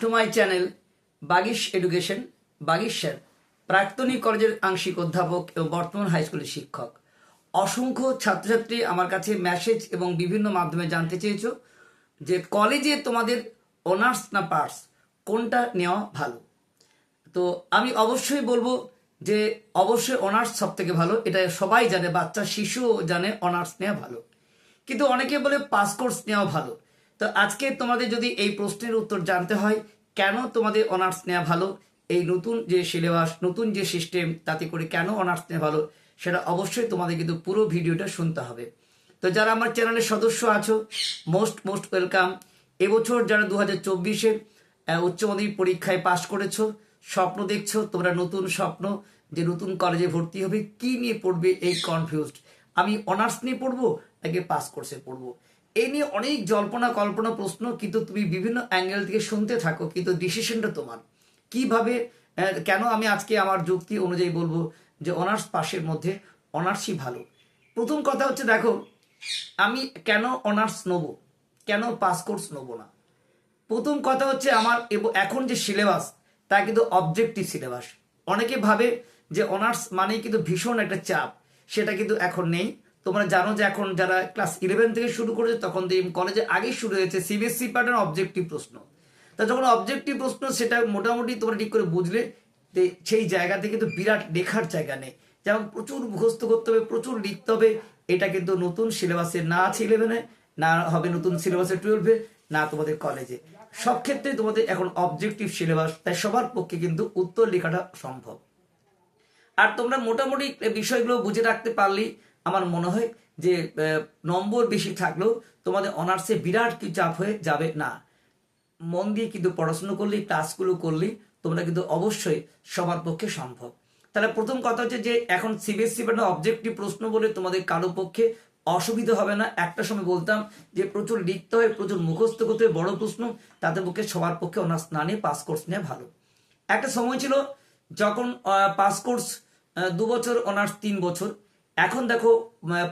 To my channel Bagish education Bagish sir প্রাক্তনী কলেজের আংশিক অধ্যাপক এবং বর্তমান হাই স্কুলের শিক্ষক। অসংখ্য ছাত্রছাত্রী আমার কাছে মেসেজ এবং বিভিন্ন মাধ্যমে জানতে চেয়েছো যে কলেজে তোমাদের অনার্স না পার্স কোনটা নেওয়া ভালো? তো আমি অবশ্যই বলব যে অবশ্যই অনার্স সব থেকে ভালো, এটা সবাই জানে, বাচ্চা, শিশুও জানে অনার্স নেওয়া ভালো। কিন্তু অনেকে বলে পাস কোর্স নেওয়া ভালো। তো আজকে তোমাদের যদি এই প্রশ্নের উত্তর জানতে হয়, কেন তোমাদের অনার্স নেওয়া ভালো? এই নতুন যে সিলেবাস নতুন যে সিস্টেম তাতে করে কেন অনার্স নেওয়া ভালো? সেটা অবশ্যই তোমাদের কিন্তু পুরো ভিডিওটা শুনতে হবে। তো যারা আমার চ্যানেলের সদস্য আছো মোস্ট মোস্ট ওয়েলকাম এবছর যারা দু হাজার চব্বিশে উচ্চ মাধ্যমিক পরীক্ষায় পাশ করেছ, স্বপ্ন দেখছ, তোমরা নতুন স্বপ্ন যে নতুন কলেজে ভর্তি হবে, কি নিয়ে পড়বে এই কনফিউজড আমি অনার্স নিয়ে পড়ব নাকি পাস কোর্সে পড়ব? এই নিয়ে অনেক জল্পনা কল্পনা প্রশ্ন, কিন্তু তুমি বিভিন্ন অ্যাঙ্গেল থেকে শুনতে থাকো, কিন্তু ডিসিশনটা তোমার। কীভাবে কেন আমি আজকে আমার যুক্তি অনুযায়ী বলব যে অনার্স পাশের মধ্যে অনার্সই ভালো। প্রথম কথা হচ্ছে, দেখো, আমি কেন অনার্স নেব? কেন পাস কোর্স নেব না? প্রথম কথা হচ্ছে আমার এখন যে সিলেবাস তা কিন্তু অবজেক্টিভ সিলেবাস অনেকে ভাবে যে অনার্স মানেই কিন্তু ভীষণ একটা চাপ, সেটা কিন্তু এখন নেই। তোমরা জানো যে এখন যারা ক্লাস ইলেভেন থেকে শুরু করেছে, তখন কলেজে আগেই শুরু হয়েছে সিবিএসসি প্যাটার্ন অবজেক্টিভ প্রশ্ন। তা যখন অবজেক্টিভ প্রশ্ন, সেটা মোটামুটি তোমরা ঠিক করে বুঝলে সেই জায়গাতে কিন্তু বিরাট লেখার জায়গা নেই। যেমন প্রচুর মুখস্থ করতে হবে, প্রচুর লিখতে হবে, এটা কিন্তু নতুন সিলেবাসে না আছে ইলেভেনে না হবে নতুন সিলেবাসে টুয়েলভে না তোমাদের কলেজে সব ক্ষেত্রে তোমাদের এখন অবজেক্টিভ সিলেবাস তাই সবার পক্ষে কিন্তু উত্তর লেখাটা সম্ভব। আর তোমরা মোটামুটি বিষয়গুলো বুঝে রাখতে পারলেই আমার মনে হয় যে নম্বর বেশি থাকলেও তোমাদের অনার্সে বিরাট কি চাপ হয়ে যাবে না। মন দিয়ে কিন্তু পড়াশুনো করলেই, ক্লাসগুলো করলেই তোমরা কিন্তু অবশ্যই সবার পক্ষে সম্ভব। তাহলে প্রথম কথা হচ্ছে যে, এখন সিবিএসসি বা অবজেক্টিভ প্রশ্ন বলে তোমাদের কারও পক্ষে অসুবিধা হবে না। একটা সময় বলতাম যে, প্রচুর লিখতে হয়, প্রচুর মুখস্থ করতে হয় বড় প্রশ্ন, তাদের পক্ষে সবার পক্ষে অনার্স না নিয়ে পাস কোর্স নিয়ে ভালো। একটা সময় ছিল যখন পাস কোর্স দু বছর অনার্স তিন বছর। এখন দেখো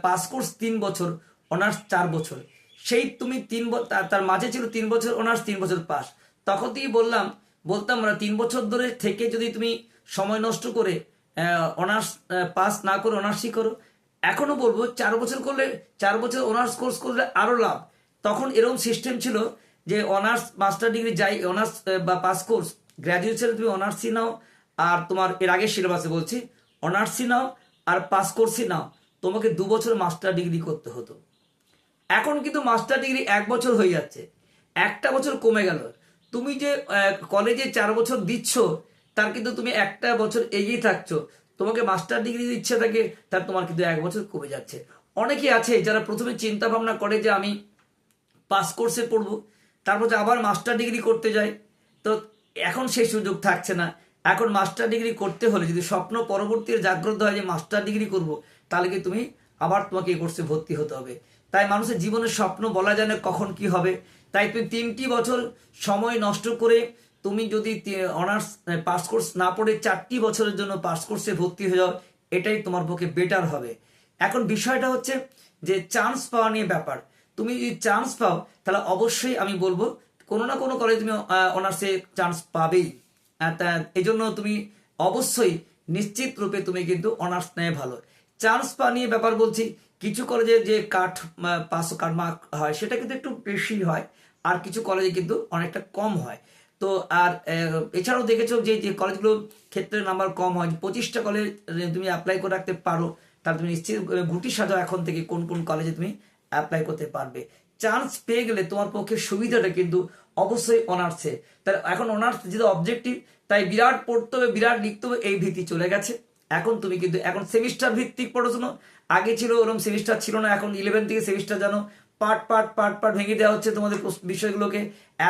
পাস কোর্স তিন বছর অনার্স চার বছর। সেই তুমি তিন তার- মাঝে ছিল তিন বছর অনার্স তিন বছর পাস তখন থেকে বললাম, বলতাম আমরা তিন বছর ধরে থেকে যদি তুমি সময় নষ্ট করে অনার্স পাস না করে অনার্সই করো, এখনও বলব চার বছর করলে, চার বছর অনার্স কোর্স করলে আরও লাভ। তখন এরকম সিস্টেম ছিল যে অনার্স মাস্টার ডিগ্রি যাই অনার্স বা পাস কোর্স গ্র্যাজুয়েশনে তুমি অনার্সই নাও, আর তোমার এর আগের সিলেবাসে বলছি অনার্সই নাও আর পাস কোর্সই নাও তোমাকে দু বছর মাস্টার ডিগ্রি করতে হতো। এখন কিন্তু মাস্টার ডিগ্রি এক বছর হয়ে যাচ্ছে, একটা বছর কমে গেল। তুমি যে কলেজে চার বছর দিচ্ছ, তার কিন্তু তুমি একটা বছর এগিয়ে থাকছো। তোমাকে মাস্টার ডিগ্রি ইচ্ছা থাকে, তার তোমার কিন্তু এক বছর কমে যাচ্ছে। অনেকে আছে যারা প্রথমে চিন্তা ভাবনা করে যে আমি পাস কোর্সে পড়ব, তারপর আবার মাস্টার ডিগ্রি করতে যাই তো এখন সেই সুযোগ থাকছে না। এখন মাস্টার ডিগ্রি করতে হলে যদি স্বপ্ন পরবর্তীতে জাগ্রত হয় যে মাস্টার ডিগ্রি করব, তাহলে কি তুমি আবার তোমাকে এই কোর্সে ভর্তি হতে হবে? তাই মানুষের জীবনের স্বপ্ন বলা যায় না কখন কি হবে। তাই তুমি তিনটি বছর সময় নষ্ট করে তুমি যদি অনার্স পাস কোর্স না পড়ে চারটি বছরের জন্য পাস কোর্সে ভর্তি হয়ে যাও, এটাই তোমার পক্ষে বেটার হবে। এখন বিষয়টা হচ্ছে যে চান্স পাওয়া নিয়ে ব্যাপার। তুমি যদি চান্স পাও, তাহলে অবশ্যই আমি বলব কোনো না কোনো কলেজ তুমি অনার্সে চান্স পাবেই। এই জন্য তুমি অবশ্যই নিশ্চিত রূপে তুমি কিন্তু অনার্স নেয় ভালো। চান্স পাওয়া নিয়ে ব্যাপার বলছি, কিছু কলেজে যে কাঠ পাঁচশো কাঠ মার্ক হয়, সেটা কিন্তু একটু বেশি হয়, আর কিছু কলেজে কিন্তু অনেকটা কম হয়। তো আর এছাড়াও দেখেছ যে যে কলেজগুলো ক্ষেত্রে নাম্বার কম হয়, পঁচিশটা কলেজ তুমি অ্যাপ্লাই করে রাখতে পারো, তাহলে তুমি নিশ্চিত গুটি সাজাও এখন থেকে কোন কোন কলেজে তুমি অ্যাপ্লাই করতে পারবে। চান্স পেয়ে গেলে তোমার পক্ষে সুবিধাটা কিন্তু অবশ্যই অনার্সে তাহলে এখন অনার্স যেহেতু অবজেক্টিভ তাই বিরাট পড়তে হবে, বিরাট লিখতে হবে, এই ভীতি চলে গেছে। এখন তুমি কিন্তু, এখন সেমিস্টার ভিত্তিক পড়াশোনা, আগে ছিল ওরকম সেমিস্টার ছিল না, এখন ইলেভেন থেকে সেমিস্টার জানো পার্ট পার্ট পার্ট পার্ট ভেঙে দেওয়া হচ্ছে তোমাদের বিষয়গুলোকে।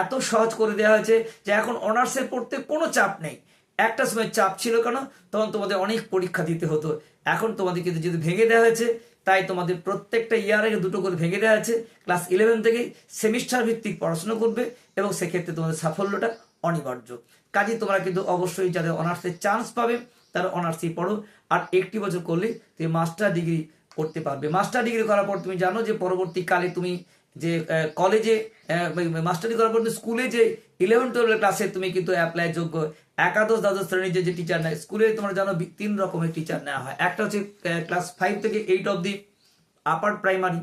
এত সহজ করে দেওয়া হয়েছে যে এখন অনার্সে পড়তে কোনো চাপ নেই। একটা সময় চাপ ছিল কেন? তখন তোমাদের অনেক পরীক্ষা দিতে হতো। এখন তোমাদের কিন্তু যদি ভেঙে দেওয়া হয়েছে, তাই তোমাদের প্রত্যেকটা ইয়ারে দুটো করে ভেঙে দেওয়া আছে ক্লাস ইলেভেন থেকেই সেমিস্টার ভিত্তিক পড়াশোনা করবে এবং সেক্ষেত্রে তোমাদের সাফল্যটা অনিবার্য। কাজে তোমরা কিন্তু অবশ্যই যাদের অনার্সের চান্স পাবে, তারা অনার্সই পড়ো। আর একটি বছর করলে তুমি মাস্টার ডিগ্রি করতে পারবে। মাস্টার ডিগ্রি করার পর তুমি জানো যে পরবর্তীকালে তুমি যে কলেজে মাস্টারি করার পর স্কুলে যে ইলেভেন টুয়েলভ ক্লাসে তুমি কিন্তু অ্যাপ্লাই যোগ্য একাদশ দ্বাদশ শ্রেণির যে টিচার নেয় স্কুলে তোমরা জানো তিন রকমের টিচার নেওয়া হয়। একটা হচ্ছে ক্লাস ফাইভ থেকে eight of the upper primary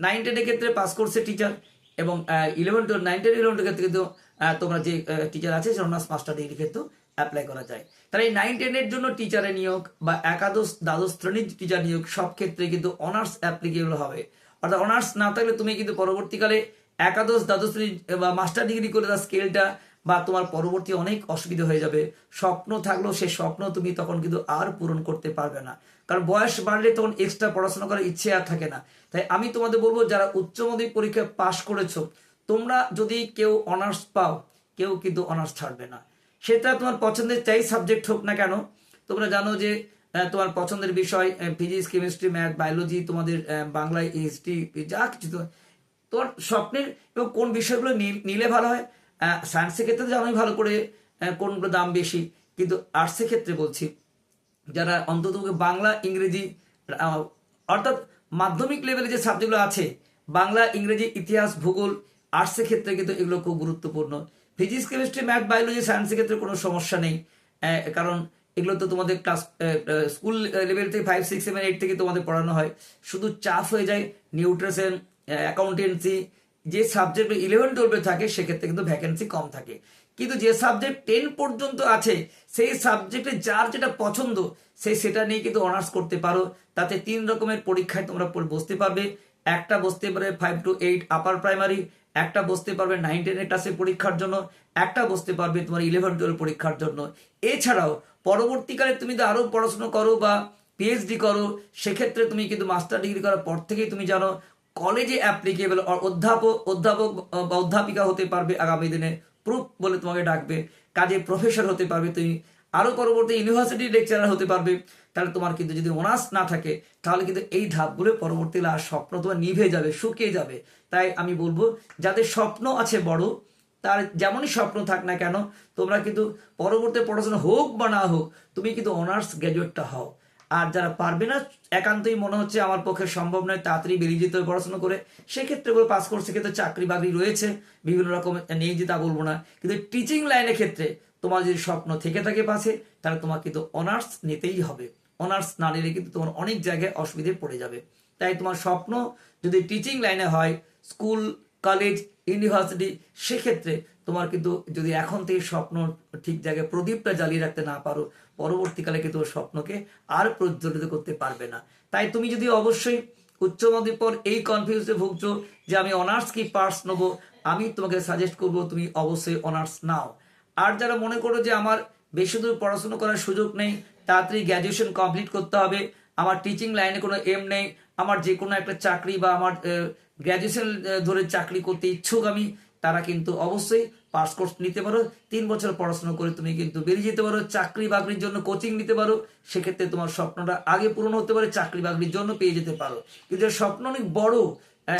nine টেনের ক্ষেত্রে পাস কোর্সের টিচার এবং eleven to nine ten eleven ক্ষেত্রে কিন্তু তোমরা যে টিচার আছে, সেটা অনার্স মাস্টার ডিগ্রি ক্ষেত্রেও অ্যাপ্লাই করা যায়। তাহলে এই নাইন টেনের জন্য টিচারের নিয়োগ বা একাদশ দ্বাদশ শ্রেণির টিচার নিয়োগ সব ক্ষেত্রে কিন্তু অনার্স অ্যাপ্লিকেবল হবে। অর্থাৎ অনার্স না থাকলে তুমি কিন্তু পরবর্তীকালে একাদশ দ্বাদশ শ্রেণি বা মাস্টার ডিগ্রি করে তার স্কেলটা বা তোমার পরবর্তী অনেক অসুবিধা হয়ে যাবে। স্বপ্ন থাকলেও সে স্বপ্ন তুমি তখন কিন্তু আর পূরণ করতে পারবে না। কারণ বয়স বাড়লে তখন এক্সট্রা পড়াশোনা করার ইচ্ছে আর থাকে না। তাই আমি তোমাদের বলব, যারা উচ্চ মাধ্যমিক পরীক্ষায় পাশ করেছ, তোমরা যদি কেউ অনার্স পাও, কেউ কিন্তু অনার্স ছাড়বে না। সেটা তোমার পছন্দের চাই সাবজেক্ট হোক না কেন, তোমরা জানো যে তোমার পছন্দের বিষয় ফিজিক্স কেমিস্ট্রি ম্যাথ বায়োলজি তোমাদের বাংলায় হিস্ট্রি যা কিছু তোমার- স্বপ্নের এবং কোন বিষয়গুলো নিলে ভালো হয়। সায়েন্সের ক্ষেত্রে জানোই ভালো করে কোনগুলো দাম বেশি। কিন্তু আর্টসের ক্ষেত্রে বলছি, যারা অন্তত বাংলা, ইংরেজি অর্থাৎ মাধ্যমিক লেভেলে যে সাবজেক্টগুলো আছে, বাংলা, ইংরেজি, ইতিহাস, ভূগোল আর্টসের ক্ষেত্রে কিন্তু এগুলো খুব গুরুত্বপূর্ণ। ফিজিক্স কেমিস্ট্রি ম্যাথ বায়োলজি সায়েন্সের ক্ষেত্রে কোনো সমস্যা নেই। কারণ এগুলো তো তোমাদের ক্লাস স্কুল লেভেল থেকে ফাইভ সিক্স সেভেন এইট থেকে তোমাদের পড়ানো হয়। শুধু চাপ হয়ে যায় নিউট্রিশন অ্যাকাউন্টেন্সি যে সাবজেক্ট ইলেভেন টুয়েলভে থাকে, সেক্ষেত্রে কিন্তু ভ্যাকেন্সি কম থাকে। কিন্তু যে সাবজেক্ট টেন পর্যন্ত আছে, সেই সাবজেক্টে যার যেটা পছন্দ সেই সেটা নিয়ে কিন্তু অনার্স করতে পারো। তাতে তিন রকমের পরীক্ষায় তোমরা বসতে পারবে। একটা বসতে পারে five to eight upper primary একটা বসতে পারবে নাইন টেনের ক্লাসের পরীক্ষার জন্য, একটা বসতে পারবে তোমার ইলেভেন টুয়েলভ পরীক্ষার জন্য। এছাড়াও, পরবর্তীকালে তুমি তো আরও পড়াশুনো করো বা পিএইচডি করো, সেক্ষেত্রে তুমি কিন্তু মাস্টার ডিগ্রি করার পর থেকেই তুমি জানো কলেজে অ্যাপ্লিকেবল অধ্যাপক অধ্যাপক বা অধ্যাপিকা হতে পারবে আগামী দিনে। প্রুফ বলে তোমাকে ডাকবে। কাজে প্রফেসর হতে পারবে। তুমি আরও পরবর্তী ইউনিভার্সিটি লেকচারার হতে পারবে। তাহলে তোমার কিন্তু যদি অনার্স না থাকে, তাহলে কিন্তু এই ধাপগুলো পরবর্তীকালে আর স্বপ্ন তোমার নিভে যাবে, শুকিয়ে যাবে। তাই আমি বলব যাদের স্বপ্ন আছে বড়, তার যেমনই স্বপ্ন থাক না কেন, তোমরা কিন্তু পরবর্তী পড়াশোনা হোক বা না হোক, তুমি কিন্তু অনার্স গ্র্যাজুয়েটটা হও। আর যারা পারবে না, একান্তই মনে হচ্ছে আমার পক্ষে সম্ভব নয় তাড়াতাড়ি বেরিয়ে যেতে হবে পড়াশোনা করে। সেক্ষেত্রে বলে পাস কোর্স ক্ষেত্রে চাকরি বাকরি রয়েছে, বিভিন্ন রকম নিয়ে যেতে বলব না। কিন্তু টিচিং লাইনের ক্ষেত্রে তোমার যদি স্বপ্ন থেকে থাকে পাশে, তাহলে তোমার কিন্তু অনার্স নিতেই হবে। অনার্স না নিলে কিন্তু তোমার অনেক জায়গায় অসুবিধে পড়ে যাবে। তাই তোমার স্বপ্ন যদি টিচিং লাইনে হয় স্কুল কলেজ ইউনিভার্সিটি সেক্ষেত্রে তোমার কিন্তু যদি এখন থেকে স্বপ্ন ঠিক জায়গায় প্রদীপটা জ্বালিয়ে রাখতে না পারো পরবর্তীকালে কিন্তু স্বপ্নকে আর প্রজ্বলিত করতে পারবে না। তাই তুমি যদি অবশ্যই উচ্চ মাধ্যমিক পর এই কনফিউজে ভুগছো যে আমি অনার্স কি পার্স নেব, আমি তোমাকে সাজেস্ট করব তুমি অবশ্যই অনার্স নাও। আর যারা মনে করো যে আমার বেশি দূর পড়াশোনা করার সুযোগ নেই, তাড়াতাড়ি গ্র্যাজুয়েশন কমপ্লিট করতে হবে, আমার টিচিং লাইনে কোনো এম নেই, আমার যে কোনো একটা চাকরি বা আমার গ্র্যাজুয়েশন ধরে চাকরি করতে ইচ্ছুক আমি তারা কিন্তু অবশ্যই পাস কোর্স নিতে পারো। তিন বছর পড়াশোনা করে তুমি কিন্তু বেরিয়ে যেতে পারো। চাকরি বাকরির জন্য কোচিং নিতে পারো। সেক্ষেত্রে তোমার স্বপ্নটা আগে পূরণ হতে পারে, চাকরি বাকরির জন্য পেয়ে যেতে পারো। কিন্তু স্বপ্ন অনেক বড়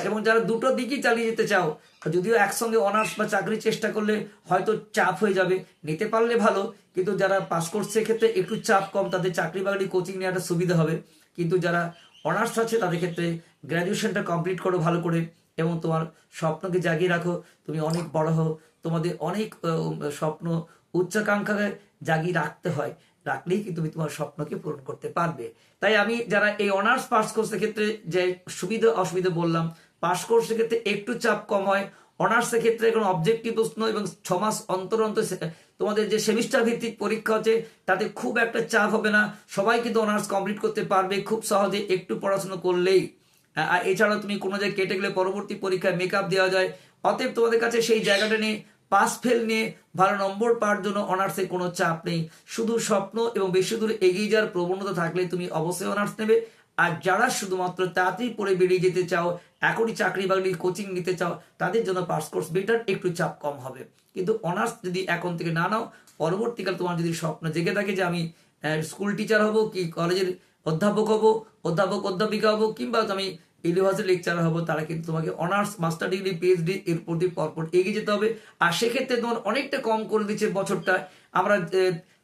এবং যারা দুটো দিকই চালিয়ে যেতে চাও, যদিও একসঙ্গে অনার্স বা চাকরির চেষ্টা করলে হয়তো চাপ হয়ে যাবে, নিতে পারলে ভালো। কিন্তু যারা পাস কোর্স ক্ষেত্রে একটু চাপ কম, তাদের চাকরি বাকরি কোচিং নেওয়াটা সুবিধা হবে। কিন্তু যারা অনার্স আছে, তাদের ক্ষেত্রে গ্র্যাজুয়েশনটা কমপ্লিট করো ভালো করে। এবং তোমার স্বপ্নকে জাগিয়ে রাখো, তুমি অনেক বড় হও। তোমাদের অনেক স্বপ্ন উচ্চাকাঙ্ক্ষাকে জাগিয়ে রাখতে হয়। রাখলেই কিন্তু তুমি তোমার স্বপ্নকে পূরণ করতে পারবে। তাই আমি যারা এই অনার্স পাস কোর্সের ক্ষেত্রে যে সুবিধা অসুবিধা বললাম, পাস কোর্সের ক্ষেত্রে একটু চাপ কম হয়। অনার্সের ক্ষেত্রে এখন অবজেক্টিভ প্রশ্ন এবং ছ মাস অন্তর অন্তর তোমাদের যে সেমিস্টার ভিত্তিক পরীক্ষা হচ্ছে, তাতে খুব একটা চাপ হবে না। সবাই কিন্তু অনার্স কমপ্লিট করতে পারবে, খুব সহজে একটু পড়াশোনা করলেই। এছাড়াও তুমি কোনো জায়গায় কেটে গেলে পরবর্তী পরীক্ষায় মেকআপ দেওয়া যায়, অতএব তোমাদের কাছে সেই জায়গাটা নিয়ে পাস ফেল নিয়ে ভালো নম্বর পাওয়ার জন্য অনার্সে কোনো চাপ নেই। শুধু স্বপ্ন এবং বেশি দূর এগিয়ে যাওয়ার প্রবণতা থাকলে তুমি অবশ্যই অনার্স নেবে। আর যারা শুধুমাত্র তাড়াতাড়ি পড়ে বেরিয়ে যেতে চাও, এখনই চাকরি বাকরি কোচিং নিতে চাও, তাদের জন্য পাস কোর্স বেটার একটু চাপ কম হবে। কিন্তু অনার্স যদি এখন থেকে না নাও, পরবর্তীকাল তোমার যদি স্বপ্ন জেগে থাকে যে আমি স্কুল টিচার হব কি কলেজের অধ্যাপক হব, অধ্যাপক, অধ্যাপিকা হব, কিংবা আমি ইউনিভার্সিটি লেকচারার হব, তারা কিন্তু তোমাকে অনার্স, মাস্টার ডিগ্রি পিএইচডি এর প্রতি পরপর এগিয়ে যেতে হবে। আর সেক্ষেত্রে তোমার অনেকটা কম করে দিচ্ছে বছরটা। আমরা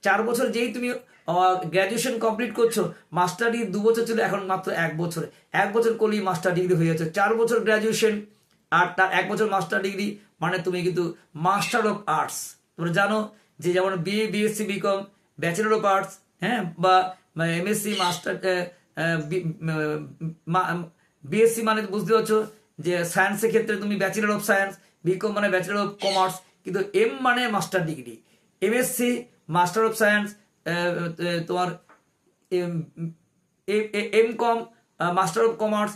চার বছর যেই তুমি গ্র্যাজুয়েশন কমপ্লিট করছ, মাস্টার ডিগ্রি দু বছর ছিল, এখন মাত্র এক বছর। এক বছর করলেই মাস্টার ডিগ্রি হয়ে যাচ্ছে। চার বছর গ্র্যাজুয়েশন আর তার এক বছর মাস্টার ডিগ্রি মানে তুমি কিন্তু মাস্টার অফ আর্টস তোমরা জানো যে যেমন BA BSc BCom bachelor of arts হ্যাঁ বা এমএসসি মাস্টার বিএসসি মানে বুঝতে পারছ যে সায়েন্সের ক্ষেত্রে তুমি ব্যাচেলর অফ সায়েন্স বিকম মানে ব্যাচেলর অফ কমার্স কিন্তু এম মানে master degree MSc master of science তোমার M Com master of commerce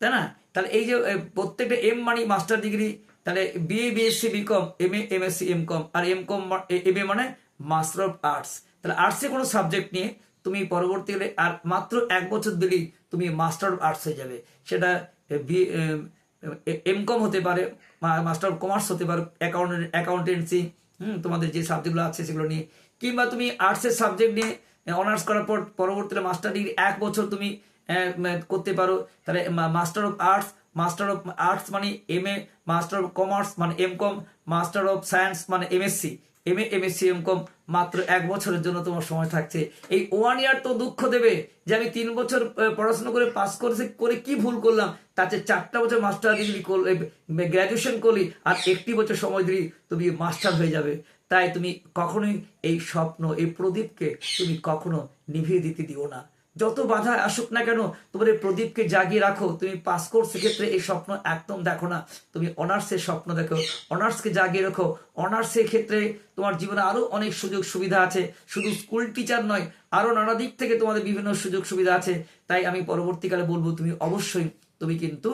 তাই না? তাহলে এই যে প্রত্যেকটা এম মানে মাস্টার ডিগ্রি তাহলে BA BSc BCom M A MSc M Com R M Com M A মানে মাস্টার অফ আর্টস তাহলে আর্টসে কোনো সাবজেক্ট নিয়ে তুমি পরবর্তীকালে আর মাত্র এক বছর দিলেই তুমি মাস্টার অফ আর্টস হয়ে যাবে। সেটা এম কম হতে পারে মাস্টার অফ কমার্স হতে পারে অ্যাকাউন্ট অ্যাকাউন্টেন্সি হুম, তোমাদের যে সাবজেক্টগুলো আছে সেগুলো নিয়ে। কিংবা তুমি আর্টসের সাবজেক্ট নিয়ে অনার্স করার পর পরবর্তীতে মাস্টার ডিগ্রি এক বছর তুমি করতে পারো। তাহলে master of arts master of arts মানে M A master of commerce মানে M Com master of science মানে MSc M A MSc M Com মাত্র এক বছরের জন্য তোমার সময় থাকছে। এই ওয়ান ইয়ার তো দুঃখ দেবে যে আমি তিন বছর পড়াশোনা করে পাস করেছি, করে কি ভুল করলাম? তাতে চারটা বছর মাস্টার ডিগ্রি গ্র্যাজুয়েশন করলি আর একটি বছর সময় দিলি, তুমি মাস্টার হয়ে যাবে। তাই তুমি কখনোই এই স্বপ্ন, এই প্রদীপকে তুমি কখনো নিভিয়ে দিতে দিও না। যত বাধা আসুক না কেন তোমার এই প্রদীপকে জাগিয়ে রাখো। তুমি পাস কোর্স ক্ষেত্রে এই স্বপ্ন একদম দেখো না। তুমি অনার্সের স্বপ্ন দেখো। অনার্সকে জাগিয়ে রাখো। অনার্সের ক্ষেত্রে তোমার জীবনে আরও অনেক সুযোগ সুবিধা আছে। শুধু স্কুল টিচার নয়, আরও নানা দিক থেকে তোমাদের বিভিন্ন সুযোগ সুবিধা আছে। তাই আমি পরবর্তীকালে বলব, তুমি অবশ্যই, তুমি কিন্তু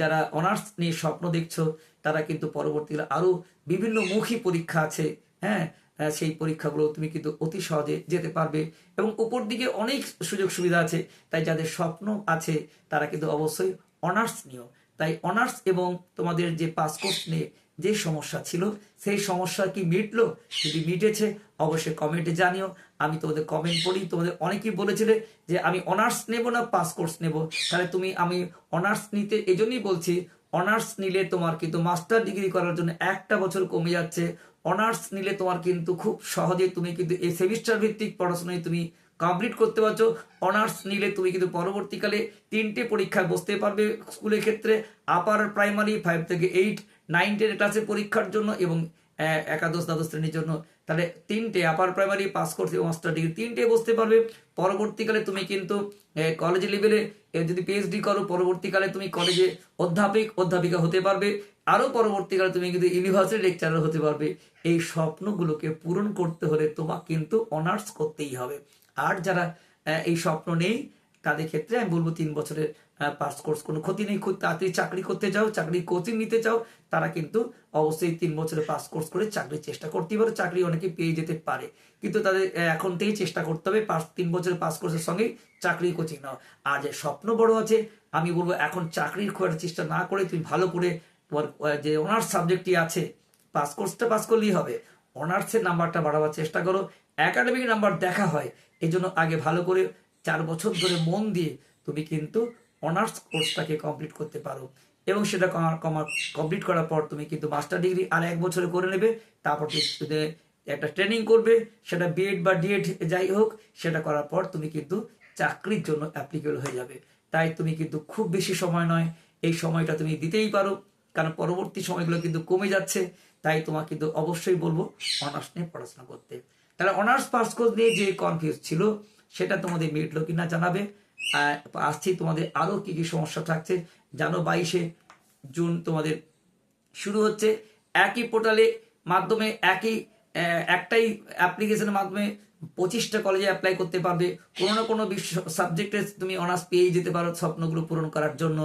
যারা অনার্স নিয়ে স্বপ্ন দেখছ, তারা কিন্তু পরবর্তীকালে আরও বিভিন্ন মুখী পরীক্ষা আছে। হ্যাঁ সেই পরীক্ষাগুলো তুমি কিন্তু অতি সহজে যেতে পারবে। এবং উপর দিকে অনেক সুযোগ সুবিধা আছে, তাই যাদের স্বপ্ন আছে, তারা কিন্তু অবশ্যই অনার্স নিও। তাই অনার্স এবং তোমাদের যে পাস নিয়ে যে সমস্যা ছিল, সেই সমস্যা কি মিটলো? যদি মিটেছে, অবশ্যই কমেন্টে জানিও। আমি তোমাদের কমেন্ট পড়ি, তোমাদের অনেকেই বলেছিলে যে আমি অনার্স নেব না, পাস কোর্স নেব। তাহলে তুমি, আমি অনার্স নিতে এজন্যই বলছি, অনার্স নিলে তোমার কিন্তু মাস্টার ডিগ্রি করার জন্য একটা বছর কমে যাচ্ছে। অনার্স নিলে তোমার কিন্তু খুব সহজে তুমি কিন্তু এই সেমিস্টার ভিত্তিক পড়াশোনায় তুমি কমপ্লিট করতে পারছ। অনার্স নিলে তুমি কিন্তু পরবর্তীকালে তিনটে পরীক্ষায় বসতে পারবে স্কুলের ক্ষেত্রে আপার প্রাইমারি ফাইভ থেকে এইট নাইন টেন ক্লাসের পরীক্ষার জন্য এবং একাদশ, দ্বাদশ শ্রেণির জন্য। তাহলে তিনটে আপার প্রাইমারি পাস কোর্স এবং মাস্টার ডিগ্রি তিনটে বসতে পারবে। পরবর্তীকালে তুমি কিন্তু কলেজ লেভেলে যদি পিএইচডি করো, পরবর্তীকালে তুমি কলেজে অধ্যাপক, অধ্যাপিকা হতে পারবে। আরও পরবর্তীকালে তুমি কিন্তু ইউনিভার্সিটি লেকচারার হতে পারবে। এই স্বপ্নগুলোকে পূরণ করতে হলে তোমার কিন্তু অনার্স করতেই হবে। আর যারা এই স্বপ্ন নেই, তাদের ক্ষেত্রে আমি বলব তিন বছরের পাস কোর্স কোনো ক্ষতি নেই, খুব তাড়াতাড়ি চাকরি করতে চাও চাকরি কোচিং নিতে চাও, তারা কিন্তু অবশ্যই তিন বছরের পাস কোর্স করে চাকরির চেষ্টা করতেই পারে, চাকরি অনেকে পেয়ে যেতে পারে। কিন্তু তাদের এখন থেকেই চেষ্টা করতে হবে পাঁচ তিন বছরের পাস কোর্সের সঙ্গে চাকরি কোচিং নাও। আর যে স্বপ্ন বড় আছে, আমি বলব এখন চাকরির একটা চেষ্টা না করে তুমি ভালো করে তোমার যে অনার্স সাবজেক্টটি আছে পাস কোর্সটা পাস করলেই হবে। অনার্সের নাম্বারটা বাড়াবার চেষ্টা করো একাডেমিক নাম্বার দেখা হয় এই জন্য আগে ভালো করে চার বছর ধরে মন দিয়ে তুমি কিন্তু অনার্স কোর্সটাকে কমপ্লিট করতে পারো। এবং সেটা কমপ্লিট করার পর তুমি কিন্তু মাস্টার ডিগ্রি আর এক বছরে করে নেবে। তারপর তুমি একটা ট্রেনিং করবে, সেটা বিএড বা ডিএড যাই হোক, সেটা করার পর তুমি কিন্তু চাকরির জন্য অ্যাপ্লিকেবল হয়ে যাবে। তাই তুমি কিন্তু খুব বেশি সময় নয়, এই সময়টা তুমি দিতেই পারো। কারণ পরবর্তী সময়গুলো কিন্তু কমে যাচ্ছে, তাই তোমাকে কিন্তু অবশ্যই বলব অনার্স নিয়ে পড়াশোনা করতে। তাহলে অনার্স পাস কোর্স নিয়ে যে কনফিউজ ছিল, সেটা তোমাদের মিটলো কিনা জানাবে। আসছি তোমাদের আরও কি কি সমস্যা থাকছে জানো বাইশে জুন তোমাদের শুরু হচ্ছে। একই পোর্টালে মাধ্যমে, একই একটাই অ্যাপ্লিকেশনের মাধ্যমে পঁচিশটা কলেজে অ্যাপ্লাই করতে পারবে। কোনো না কোনো সাবজেক্টে তুমি অনার্স পেয়ে যেতে পারো স্বপ্নগুলো পূরণ করার জন্য।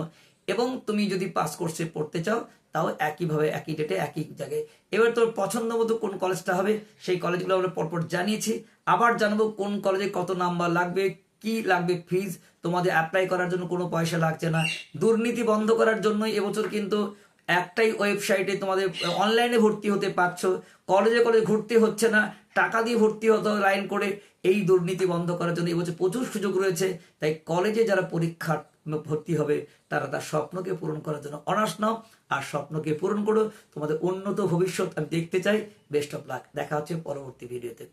এবং তুমি যদি পাস কোর্সে পড়তে চাও, তাও একইভাবে, একই ডেটে একই জায়গায়। এবার তোর পছন্দ মতো কোন কলেজটা হবে, সেই কলেজগুলো আমরা পরপর জানিয়েছি। আবার জানব কোন কলেজে কত নাম্বার লাগবে কি লাগবে ফিজ তোমাদের অ্যাপ্লাই করার জন্য কোনো পয়সা লাগছে না। দুর্নীতি বন্ধ করার জন্যই এবছর কিন্তু একটাই ওয়েবসাইটে তোমাদের অনলাইনে ভর্তি হতে পারছ। কলেজে কলেজে ঘুরতে হচ্ছে না। টাকা দিয়ে ভর্তি হতো লাইন করে এই দুর্নীতি বন্ধ করার জন্য। এবছর প্রচুর সুযোগ রয়েছে। তাই কলেজে যারা পরীক্ষা ভর্তি হবে, তারা তার স্বপ্নকে পূরণ করার জন্য অনার্স নাও আর স্বপ্নকে পূরণ করো। তোমাদের উন্নত ভবিষ্যৎ আমি দেখতে চাই। বেস্ট অফ লাক দেখা হচ্ছে পরবর্তী ভিডিওতে